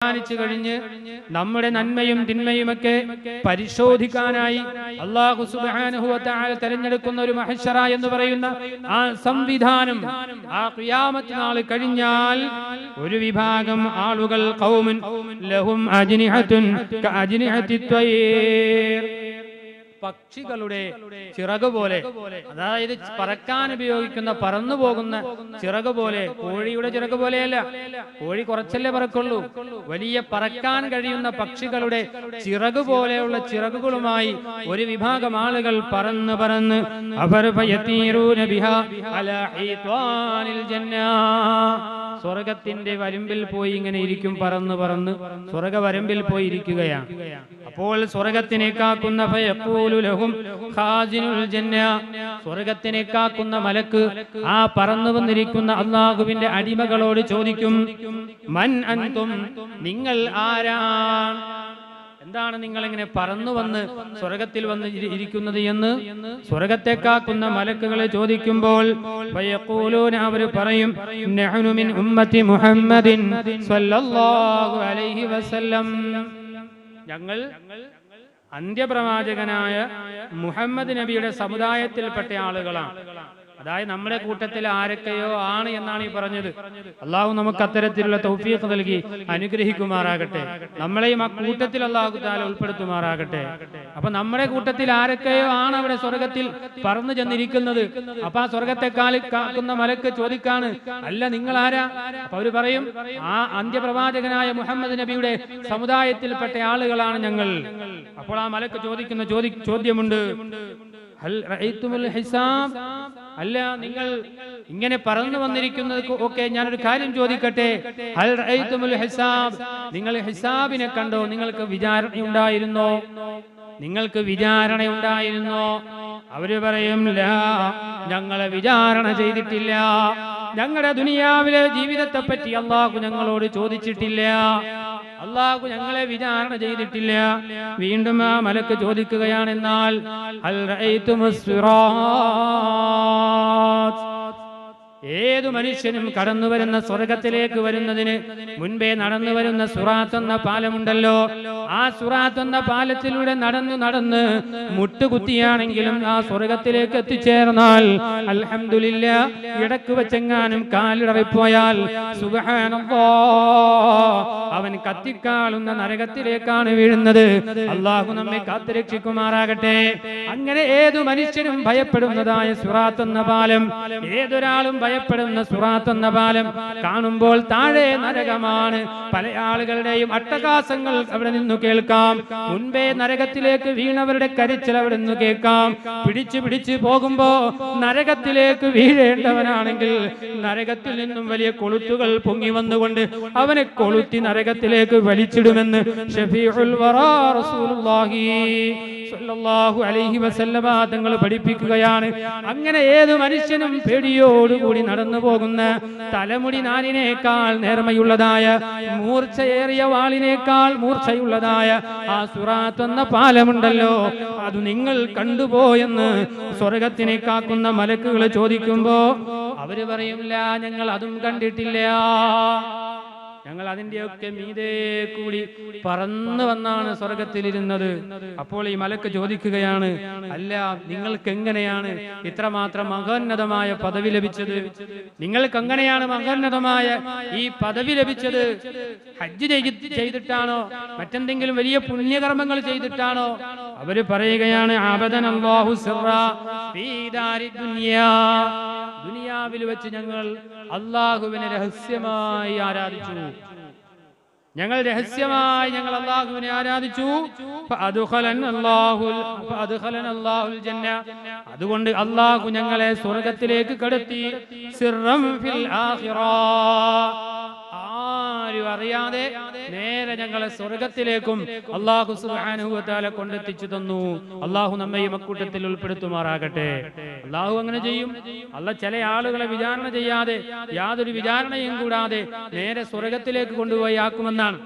അവസാനിച്ചു കഴിഞ്ഞ് നമ്മുടെ നന്മയും തിന്മയുമൊക്കെ പരിശോധിക്കാനായി അള്ളാഹു സുബാനുഹുവത്തായ തെരഞ്ഞെടുക്കുന്ന ഒരു മഹഷറ എന്ന് പറയുന്ന ആ സംവിധാനം ആ ഖിയാമത്ത് നാൾ കഴിഞ്ഞാൽ ഒരു വിഭാഗം ആളുകൾ ലഹും അജ്നിഹത്തുൻ കഅജ്നിഹത്തി ത്വയ്ർ പക്ഷികളുടെ ചിറക് പോലെ. അതായത് പറക്കാൻ ഉപയോഗിക്കുന്ന പറന്നു പോകുന്ന ചിറക് പോലെ കോഴിയുടെ ചിറക് പോലെയല്ല. കോഴി കുറച്ചല്ലേ പറക്കുള്ളൂ. വലിയ പറക്കാൻ കഴിയുന്ന പക്ഷികളുടെ ചിറക് പോലെയുള്ള ചിറകുകളുമായി ഒരു വിഭാഗം ആളുകൾ പറന്ന് പറന്ന് അവർ സ്വർഗത്തിന്റെ വരമ്പിൽ പോയി ഇങ്ങനെ ഇരിക്കും പറന്ന് പറന്ന് സ്വർഗ വരമ്പിൽ പോയി ഇരിക്കുകയാണ്. അപ്പോൾ സ്വർഗത്തിനെ കാക്കുന്ന ലഹും ജന്ന. സ്വർഗത്തിനെ കാക്കുന്ന മലക്ക് ആ പറന്നു വന്നിരിക്കുന്ന അള്ളാഹുവിന്റെ അടിമകളോട് ചോദിക്കും മൻ അൻതും നിങ്ങൾ ആരാണ് എന്താണ് നിങ്ങൾ ഇങ്ങനെ പറന്നു വന്ന് സ്വർഗത്തിൽ വന്ന് ഇരിക്കുന്നത് എന്ന് സ്വർഗത്തെ കാക്കുന്ന മലക്കുകളെ ചോദിക്കുമ്പോൾ അവർ പറയും ഉമ്മത്തി മുഹമ്മദിൻ അലൈഹി വസല്ലം. ഞങ്ങൾ അന്ത്യപ്രവാചകനായ മുഹമ്മദ് നബിയുടെ സമുദായത്തിൽപ്പെട്ട ആളുകളാണ്. അതായത് നമ്മുടെ കൂട്ടത്തിൽ ആരൊക്കെയോ ആണ് എന്നാണ് ഈ പറഞ്ഞത്. അള്ളാഹു നമുക്ക് അത്തരത്തിലുള്ള തൗഫീഖ് നൽകി അനുഗ്രഹിക്കുമാറാകട്ടെ. നമ്മളെയും ആ കൂട്ടത്തിൽ അള്ളാഹു താല ഉൾപ്പെടുത്തുമാറാകട്ടെ. അപ്പൊ നമ്മുടെ കൂട്ടത്തിൽ ആരൊക്കെയോ ആണ് അവിടെ സ്വർഗത്തിൽ പറന്നു ചെന്നിരിക്കുന്നത്. അപ്പൊ ആ സ്വർഗത്തെ കാലി കാക്കുന്ന മലക്ക് ചോദിക്കാണ് അല്ല നിങ്ങൾ ആരാ അപ്പൊ അവർ പറയും ആ അന്ത്യപ്രവാചകനായ മുഹമ്മദ് നബിയുടെ സമുദായത്തിൽപ്പെട്ട ആളുകളാണ് ഞങ്ങൾ. അപ്പോൾ ആ മലക്ക് ചോദിക്കുന്ന ചോദ്യമുണ്ട് ഹൽ ഹിസാബ് അല്ല നിങ്ങൾ ഇങ്ങനെ പറന്നു വന്നിരിക്കുന്നത് ഓക്കെ ഞാനൊരു കാര്യം ചോദിക്കട്ടെ? ഹിസാബ്. നിങ്ങൾ ഹിസാബിനെ കണ്ടോ? നിങ്ങൾക്ക് വിചാരണ ഉണ്ടായിരുന്നോ നിങ്ങൾക്ക് വിചാരണ ഉണ്ടായിരുന്നോ അവർ പറയും ഞങ്ങളെ വിചാരണ ചെയ്തിട്ടില്ല. ഞങ്ങളുടെ ദുനിയാവിലെ ജീവിതത്തെ പറ്റി അള്ളാഹു ഞങ്ങളോട് ചോദിച്ചിട്ടില്ല. അള്ളാഹു ഞങ്ങളെ വിചാരണ ചെയ്തിട്ടില്ല. വീണ്ടും ആ മലക്ക് ചോദിക്കുകയാണെന്നാൽ അൽ റഅയ്തുമുസ് സിറാത്ത് ഏതു മനുഷ്യനും കടന്നു വരുന്ന സ്വർഗത്തിലേക്ക് വരുന്നതിന് മുൻപേ നടന്നു വരുന്ന സുറാത്ത് എന്ന പാലമുണ്ടല്ലോ. ആ സുറാത്ത് എന്ന പാലത്തിലൂടെ നടന്നു നടന്ന് മുട്ടുകുത്തിയാണെങ്കിലും ആ സ്വർഗത്തിലേക്ക് എത്തിച്ചേർന്നാൽ അലഹമില്ല ഇടയ്ക്ക് വെച്ചെങ്ങാനും കാലിടറിപ്പോയാൽ അവൻ കത്തിക്കാളുന്ന നരകത്തിലേക്കാണ് വീഴുന്നത്. അള്ളാഹു നമ്മെ കാത്തുരക്ഷിക്കുമാറാകട്ടെ. അങ്ങനെ ഏതു മനുഷ്യനും ഭയപ്പെടുന്നതായ സുറാത്ത് എന്ന പാലം ഏതൊരാളും ഭയപ്പെടുന്ന സുറാത്ത് എന്ന പാലം കാണുമ്പോൾ താഴെ നരകമാണ്. പല ആളുകളുടെയും അട്ടകാസങ്ങൾ അവിടെ നിന്ന് കേൾക്കാം. മുൻപേ നരകത്തിലേക്ക് വീണവരുടെ കരച്ചിൽ അവിടെ നിന്ന് കേൾക്കാം. പിടിച്ചു പിടിച്ചു പോകുമ്പോ നരകത്തിലേക്ക് വീഴേണ്ടവനാണെങ്കിൽ നരകത്തിൽ നിന്നും വലിയ കൊളുത്തുകൾ പൊങ്ങി വന്നുകൊണ്ട് അവനെ കൊളുത്തി നരകത്തിലേക്ക് വലിച്ചിടുമെന്ന് ഷഫീഉൽ വറാ റസൂലുള്ളാഹി സ്വല്ലല്ലാഹു അലൈഹി വസല്ലമ തങ്ങൾ പഠിപ്പിക്കുകയാണ്. അങ്ങനെ ഏത് മനുഷ്യനും പേടിയോടുകൂടി നടന്നു പോകുന്ന തലമുടി നാലിനേക്കാൾ നേർമയുള്ളതായ മൂർച്ചയേറിയ വാളിനേക്കാൾ മൂർച്ചയുള്ളതായ ആ സുറാത്ത് എന്ന പാലമുണ്ടല്ലോ. അത് നിങ്ങൾ കണ്ടുപോയെന്ന് സ്വർഗത്തിനെ കാക്കുന്ന മലക്കുകൾ ചോദിക്കുമ്പോ അവർ പറയില്ല ഞങ്ങൾ അതും കണ്ടിട്ടില്ല. അതിന്റെയൊക്കെ മീതേ കൂടി പറന്നു വന്നാണ് സ്വർഗത്തിലിരുന്നത്. അപ്പോൾ ഈ മലക്ക് ചോദിക്കുകയാണ് അല്ല നിങ്ങൾക്ക് എങ്ങനെയാണ് ഇത്രമാത്രം മഹോന്നതമായ പദവി ലഭിച്ചത്? നിങ്ങൾക്ക് എങ്ങനെയാണ് മഹോന്നതമായ ഈ പദവി ലഭിച്ചത്? ഹജ്ജ് ചെയ്തിട്ടാണോ? മറ്റെന്തെങ്കിലും വലിയ പുണ്യകർമ്മങ്ങൾ ചെയ്തിട്ടാണോ? അവർ പറയുകയാണ് ആബദൻ ദുനിയാവിൽ വെച്ച് ഞങ്ങൾ അള്ളാഹുവിനെ രഹസ്യമായി ആരാധിച്ചു. ഞങ്ങൾ രഹസ്യമായി ഞങ്ങൾ അള്ളാഹുവിനെ ആരാധിച്ചു. അതുകൊണ്ട് അള്ളാഹു ഞങ്ങളെ സ്വർഗത്തിലേക്ക് കടത്തി. സിർറം ഫിൽ ആരും അറിയാതെ നേരെ ഞങ്ങളെ സ്വർഗത്തിലേക്കും അള്ളാഹു സുബ്ഹാനഹു വതആല കൊണ്ടെത്തിച്ചു തന്നു. അള്ളാഹു നമ്മയും അക്കൂട്ടത്തിൽ ഉൾപ്പെടുത്തുമാറാകട്ടെ. അള്ളാഹു അങ്ങനെ ചെയ്യും. അല്ല ചില ആളുകളെ വിചാരണ ചെയ്യാതെ യാതൊരു വിചാരണയും കൂടാതെ നേരെ സ്വർഗത്തിലേക്ക് കൊണ്ടുപോയി ആക്കുമെന്നാണ്